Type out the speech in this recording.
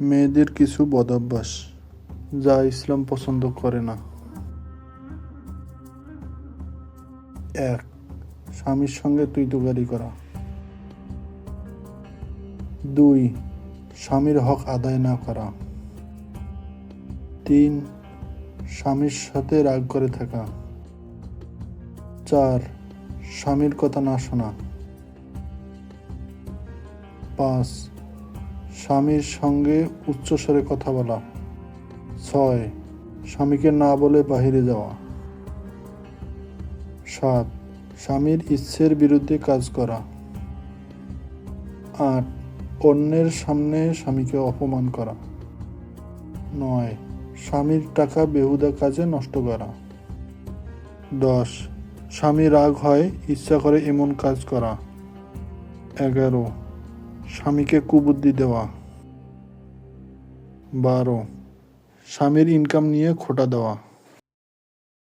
মেয়েদের কিছু বদভ্যাস, যা ইসলাম পছন্দ করে না। এক, স্বামীর সঙ্গে তুই তুকারি করা। দুই, স্বামীর হক আদায় না করা। তিন, স্বামীর সাথে রাগ করে থাকা। চার, স্বামীর কথা না শোনা। পাঁচ স্বামীর সঙ্গে উচ্চস্বরে কথা বলা। ছয়, স্বামীকে না বলে বাহিরে যাওয়া। সাত, স্বামীর ইচ্ছের বিরুদ্ধে কাজ করা। আট, অন্যের সামনে স্বামীকে অপমান করা। নয়, স্বামীর টাকা বেহুদা কাজে নষ্ট করা। দশ, স্বামী রাগ হয়, ইচ্ছা করে এমন কাজ করা। এগারো স্বামীকে কুবুদ্ধি দেওয়া। বারো। স্বামীর ইনকাম নিয়ে খোটা দেওয়া।